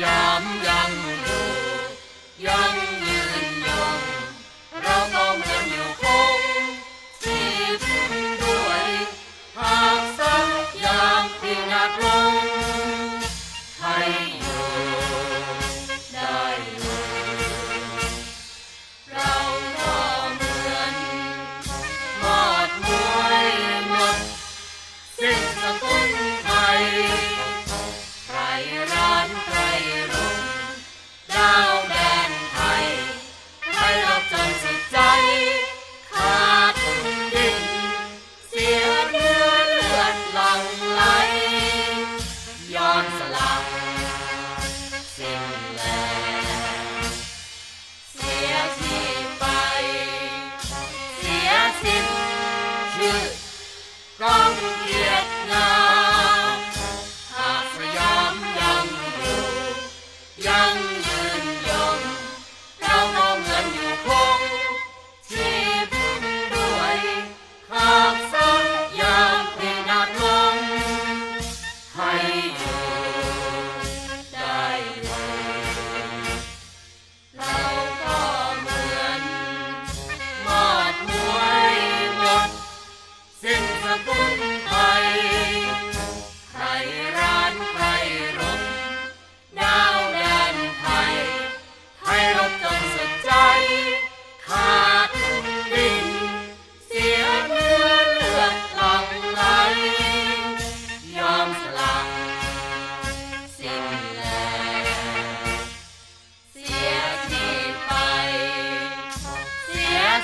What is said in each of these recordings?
yum, yum.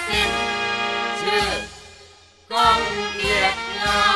สิทธิ์ชื่อกองเกียรตินา